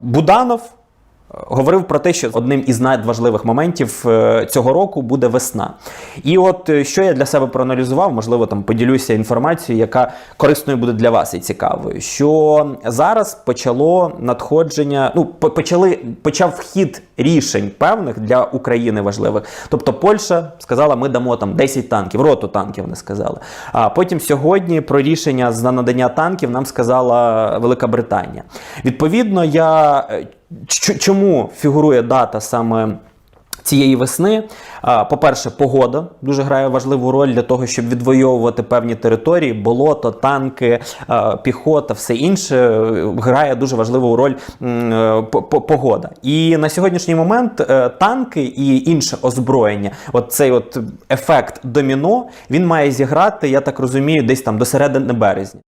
Буданов говорив про те, що одним із надважливих моментів е, цього року буде весна. І от е, що я для себе проаналізував, можливо, там поділюся інформацією, яка корисною буде для вас і цікавою. Що зараз почало надходження, ну почали почав вхід рішень певних для України важливих. Тобто Польща сказала, ми дамо там 10 танків, роту танків не сказали. А потім сьогодні про рішення за надання танків нам сказала Велика Британія. Відповідно, я е, чому фігурує дата саме. Цієї весни, по-перше, погода дуже грає важливу роль для того, щоб відвоювати певні території, болото, танки, піхота, все інше е, грає дуже важливу роль е, по- по- погода. І на сьогоднішній момент е, танки і інше озброєння, от цей от ефект доміно, він має зіграти, я так розумію, десь там до середини березня.